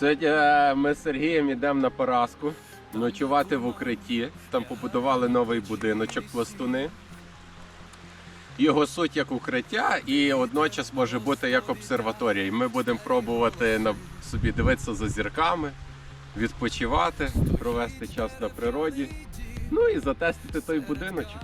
Сьогодні е, ми з Сергієм йдемо на Параску ночувати в укритті. Там побудували новий будиночок пластуни. Його суть як укриття і водночас може бути як обсерваторія. І Ми будемо пробувати на собі дивитися за зірками, відпочивати, провести час на природі. Ну і затестити той будиночок.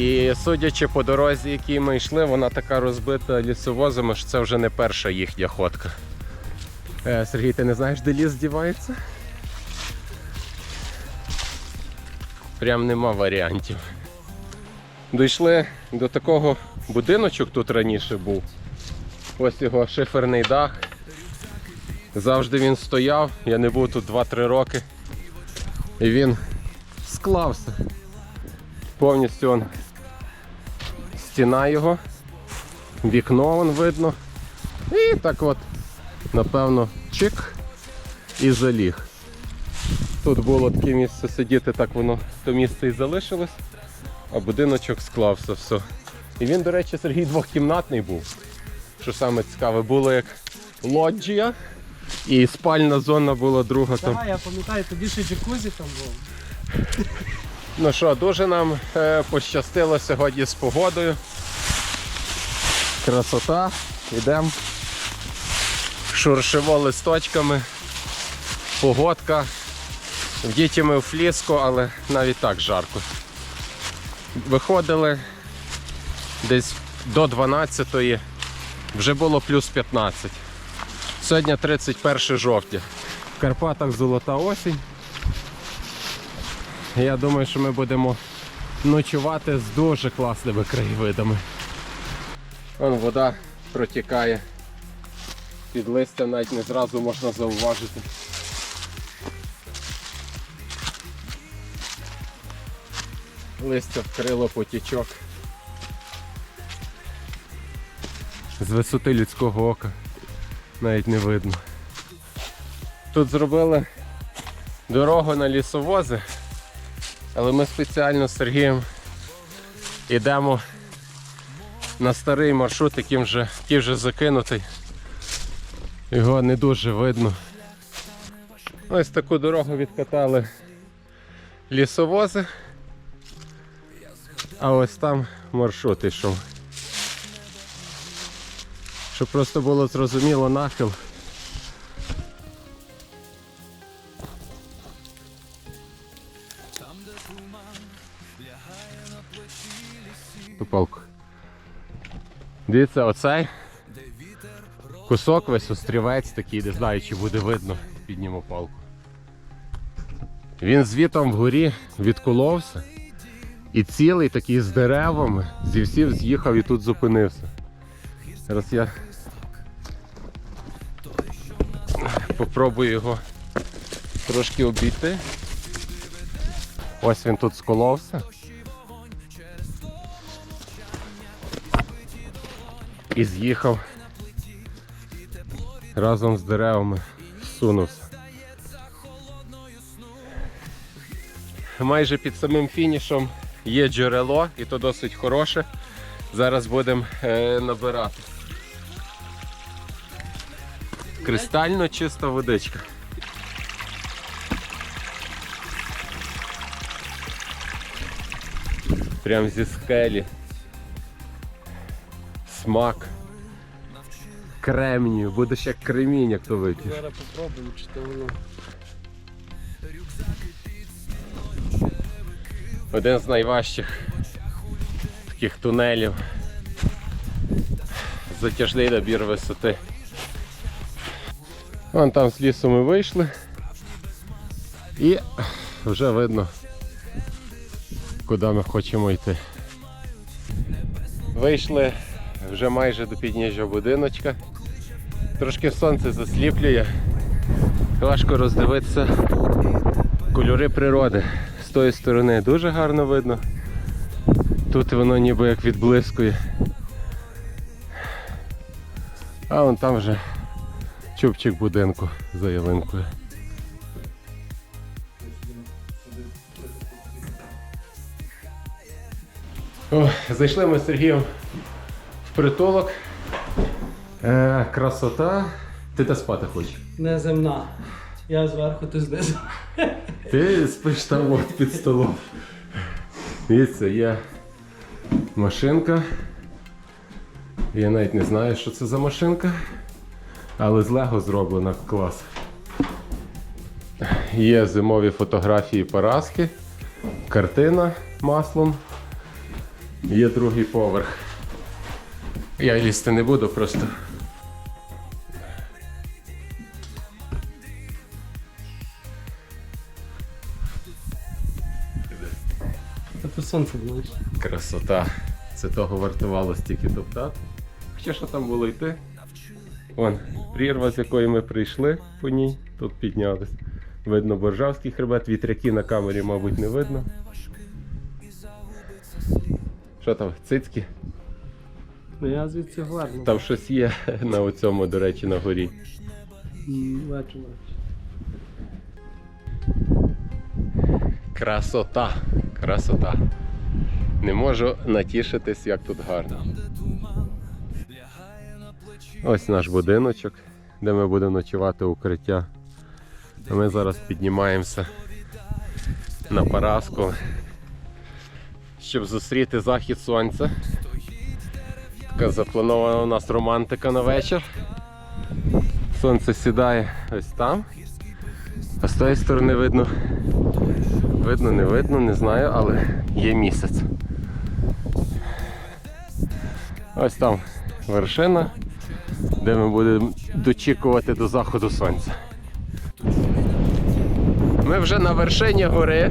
І судячи по дорозі, якій ми йшли, вона така розбита лісовозами, що це вже не перша їхня ходка. Е, Сергій, ти не знаєш, де ліс дівається? Прям нема варіантів. Дійшли до такого будиночок тут раніше був. Ось його шиферний дах. Завжди він стояв, я не був тут 2-3 роки. І він склався. Повністю стіна його, вікно вон видно. І так от, напевно, чик і заліг. Тут було таке місце сидіти, так воно то місце і залишилось, а будиночок склався все. І він, до речі, Сергій двохкімнатний був. Що саме цікаве, було як лоджія і спальна зона була друга там. Так, я пам'ятаю, тобі ще джакузі там було. Ну що, дуже нам е, пощастило сьогодні з погодою. Красота. Йдемо. Шуршиво листочками. Погодка. Вдіті ми в фліску, але навіть так жарко. Виходили десь до 12-ї, вже було плюс 15. Сьогодні 31 жовтня. В Карпатах золота осінь. Я думаю, що ми будемо ночувати з дуже класними краєвидами. Вон вода протікає. Під листя навіть не зразу можна зауважити. Листя вкрило потічок. З висоти людського ока навіть не видно. Тут зробили дорогу на лісовози. Але ми спеціально з Сергієм йдемо на старий маршрут, яким вже, який вже закинутий. Його не дуже видно. Ось таку дорогу відкатали лісовози. А ось там маршрут йшов. Щоб просто було зрозуміло нахил. Дивіться, оцей кусок весь острівець такий, не знаю, чи буде видно, підніму палку. Він звітом вгорі відколовся і цілий такий з деревами зі всіх з'їхав і тут зупинився. Зараз я попробую його трошки обійти. Ось він тут сколовся. І з'їхав разом з деревами, всунувся. Майже під самим фінішом є джерело, і то досить хороше. Зараз будемо е, набирати. Кристально чиста водичка. Прям зі скелі смак кремнію, будеш як кремінь, як то вип'єш. Зараз попробуємо, чи то воно. Один з найважчих таких тунелів. Затяжний набір висоти. Вон там з лісу ми вийшли і вже видно, куди ми хочемо йти. Вийшли вже майже до підніжжя будиночка. Трошки сонце засліплює. Важко роздивитися кольори природи. З тої сторони дуже гарно видно. Тут воно ніби як відблискує. А вон там вже чубчик будинку за ялинкою. О, зайшли ми з Сергієм притулок. Е, красота. Ти та спати хочеш. Неземна. Я зверху, ти знизу. Ти спиш там от під столом. Дивіться, є машинка. Я навіть не знаю, що це за машинка, але з Лего зроблена клас. Є зимові фотографії Параски, картина маслом. Є другий поверх. Я лізти не буду, просто то сонце, знаєш. Красота. Це того вартувало стільки топтати. Хоча що там було йти? Вон, прірва, з якої ми прийшли по ній, тут піднялись. Видно боржавський хребет, вітряки на камері, мабуть, не видно. Що там, цицьки? Ну я звідси гарно. Там щось є на оцьому, до речі, на горі. Бачу, бачу. Красота, красота. Не можу натішитись, як тут гарно. Ось наш будиночок, де ми будемо ночувати укриття. А ми зараз піднімаємося на Параску, щоб зустріти захід сонця. Така запланована у нас романтика на вечір. Сонце сідає ось там. А з тої сторони видно Видно, не видно, не знаю, але є місяць. Ось там вершина, де ми будемо дочікувати до заходу сонця. Ми вже на вершині гори.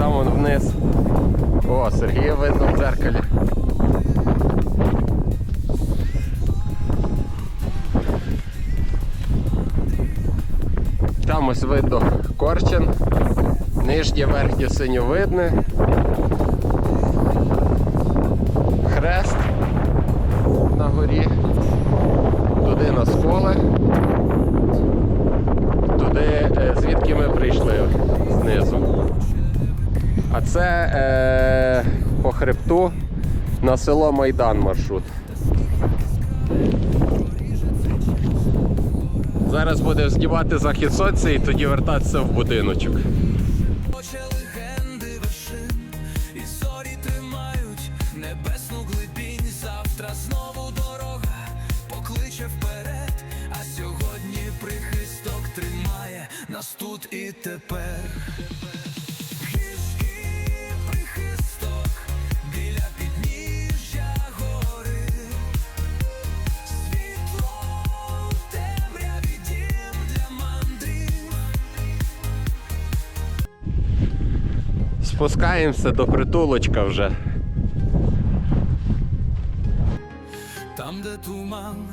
Там вон вниз. О, Сергія видно в дзеркалі. Там ось видно корчин, нижнє верхнє синьовидне, хрест на горі, туди на сколе, туди, е, звідки ми прийшли знизу. А це е, по хребту на село Майдан маршрут. Зараз буде знімати захід сонця і тоді вертатися в будиночок. Легенди вершин, і Спускаємося до притулочка вже. Там, де туман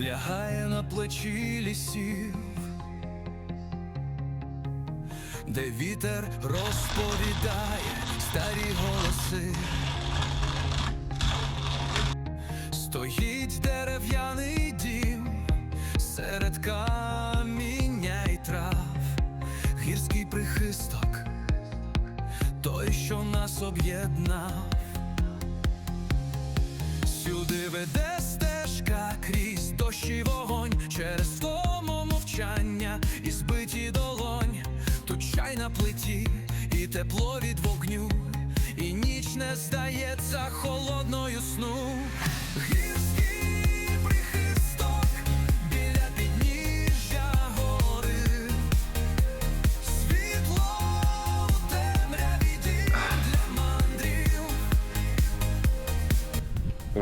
лягає на плечі лісів, де вітер розповідає старі голоси, стоїть дерев'яний дім серед каміння й трав, гірський прихисток, той, що нас об'єднав. Сюди веде стежка крізь дощ і вогонь, через тому мовчання і збиті долонь. Тут чай на плиті, і тепло від вогню, і ніч не здається холодною сну.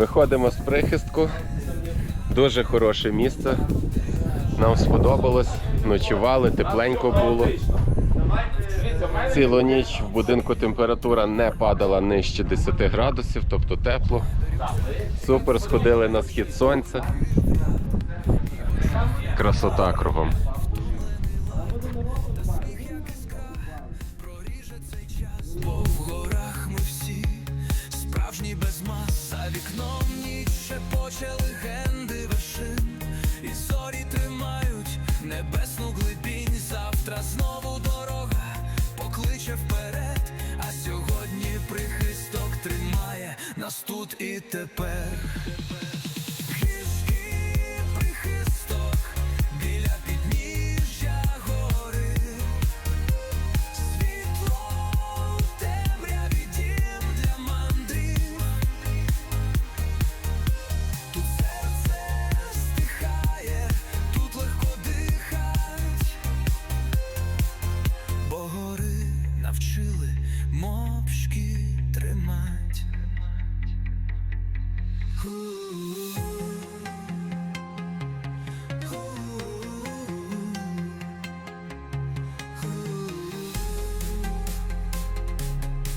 Виходимо з прихистку. Дуже хороше місце. Нам сподобалось. Ночували, тепленько було. Цілу ніч в будинку температура не падала нижче 10 градусів, тобто тепло. Супер, сходили на схід сонця. Красота кругом. Нас тут і тепер.